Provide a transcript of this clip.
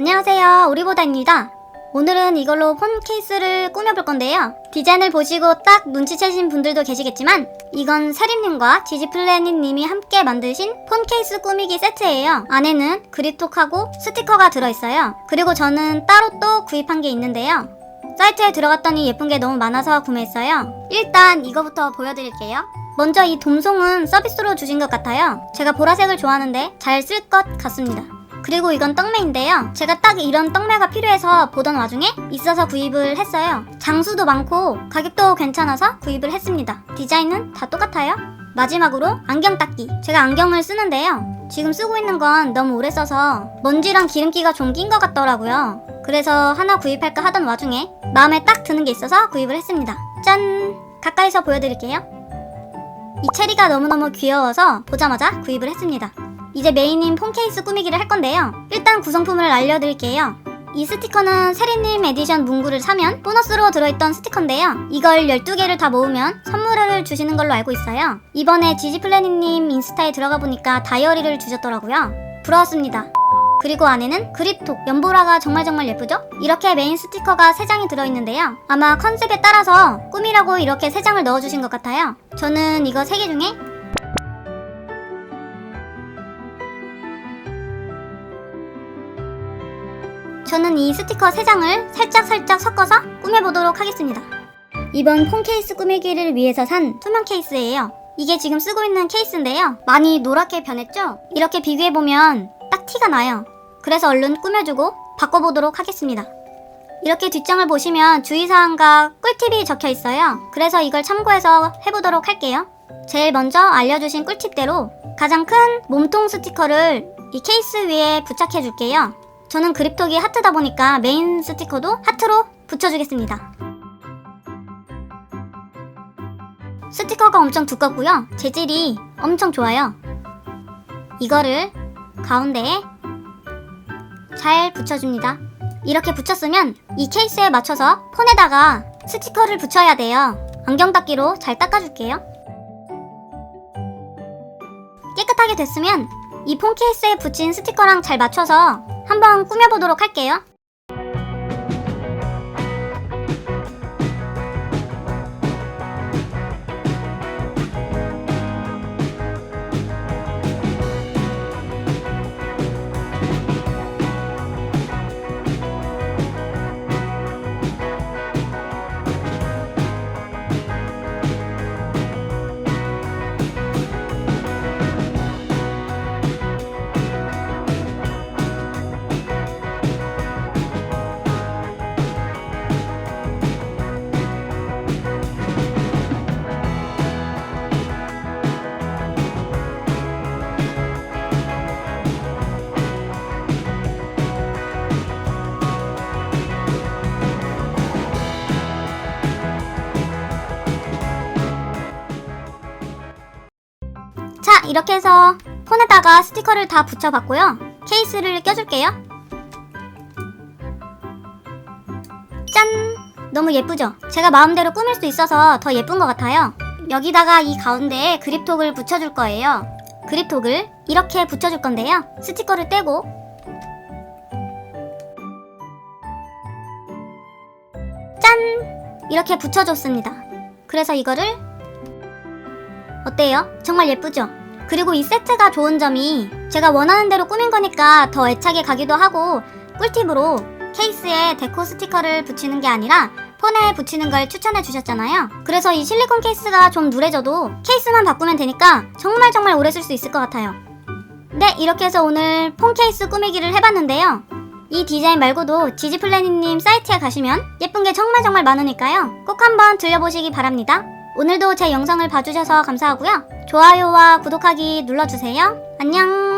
안녕하세요. 우리보다입니다. 오늘은 이걸로 폰 케이스를 꾸며볼 건데요. 디자인을 보시고 딱 눈치채신 분들도 계시겠지만 이건 세림님과 지지플래닛님이 함께 만드신 폰 케이스 꾸미기 세트예요. 안에는 그립톡하고 스티커가 들어있어요. 그리고 저는 따로 또 구입한 게 있는데요. 사이트에 들어갔더니 예쁜 게 너무 많아서 구매했어요. 일단 이거부터 보여드릴게요. 먼저 이 돔송은 서비스로 주신 것 같아요. 제가 보라색을 좋아하는데 잘 쓸 것 같습니다. 그리고 이건 떡매인데요. 제가 딱 이런 떡매가 필요해서 보던 와중에 있어서 구입을 했어요. 장수도 많고 가격도 괜찮아서 구입을 했습니다. 디자인은 다 똑같아요. 마지막으로 안경 닦기. 제가 안경을 쓰는데요. 지금 쓰고 있는 건 너무 오래 써서 먼지랑 기름기가 좀 낀 것 같더라고요. 그래서 하나 구입할까 하던 와중에 마음에 딱 드는 게 있어서 구입을 했습니다. 짠! 가까이서 보여드릴게요. 이 체리가 너무너무 귀여워서 보자마자 구입을 했습니다. 이제 메인인 폰 케이스 꾸미기를 할 건데요. 일단 구성품을 알려드릴게요. 이 스티커는 세리님 에디션 문구를 사면 보너스로 들어있던 스티커인데요. 이걸 12개를 다 모으면 선물을 주시는 걸로 알고 있어요. 이번에 지지플래닛님 인스타에 들어가 보니까 다이어리를 주셨더라고요. 부러웠습니다. 그리고 안에는 그립톡, 연보라가 정말 정말 예쁘죠? 이렇게 메인 스티커가 3장이 들어있는데요. 아마 컨셉에 따라서 꾸미라고 이렇게 3장을 넣어주신 것 같아요. 저는 이거 3개 중에 저는 이 스티커 3장을 살짝살짝 섞어서 꾸며보도록 하겠습니다. 이번 폰 케이스 꾸미기를 위해서 산 투명 케이스예요. 이게 지금 쓰고 있는 케이스인데요. 많이 노랗게 변했죠? 이렇게 비교해보면 딱 티가 나요. 그래서 얼른 꾸며주고 바꿔보도록 하겠습니다. 이렇게 뒷장을 보시면 주의사항과 꿀팁이 적혀 있어요. 그래서 이걸 참고해서 해보도록 할게요. 제일 먼저 알려주신 꿀팁대로 가장 큰 몸통 스티커를 이 케이스 위에 부착해 줄게요. 저는 그립톡이 하트다 보니까 메인 스티커도 하트로 붙여주겠습니다. 스티커가 엄청 두껍고요. 재질이 엄청 좋아요. 이거를 가운데에 잘 붙여줍니다. 이렇게 붙였으면 이 케이스에 맞춰서 폰에다가 스티커를 붙여야 돼요. 안경 닦기로 잘 닦아줄게요. 깨끗하게 됐으면 이 폰 케이스에 붙인 스티커랑 잘 맞춰서 한번 꾸며보도록 할게요. 자, 이렇게 해서 폰에다가 스티커를 다 붙여봤고요. 케이스를 껴줄게요. 짠! 너무 예쁘죠? 제가 마음대로 꾸밀 수 있어서 더 예쁜 것 같아요. 여기다가 이 가운데에 그립톡을 붙여줄 거예요. 그립톡을 이렇게 붙여줄 건데요. 스티커를 떼고 짠! 이렇게 붙여줬습니다. 그래서 이거를 어때요? 정말 예쁘죠? 그리고 이 세트가 좋은 점이 제가 원하는 대로 꾸민 거니까 더 애착이 가기도 하고 꿀팁으로 케이스에 데코 스티커를 붙이는 게 아니라 폰에 붙이는 걸 추천해 주셨잖아요. 그래서 이 실리콘 케이스가 좀 누래져도 케이스만 바꾸면 되니까 정말 정말 오래 쓸 수 있을 것 같아요. 네, 이렇게 해서 오늘 폰 케이스 꾸미기를 해봤는데요. 이 디자인 말고도 지지플래닛님 사이트에 가시면 예쁜 게 정말 정말 많으니까요. 꼭 한번 들려보시기 바랍니다. 오늘도 제 영상을 봐주셔서 감사하고요. 좋아요와 구독하기 눌러주세요. 안녕!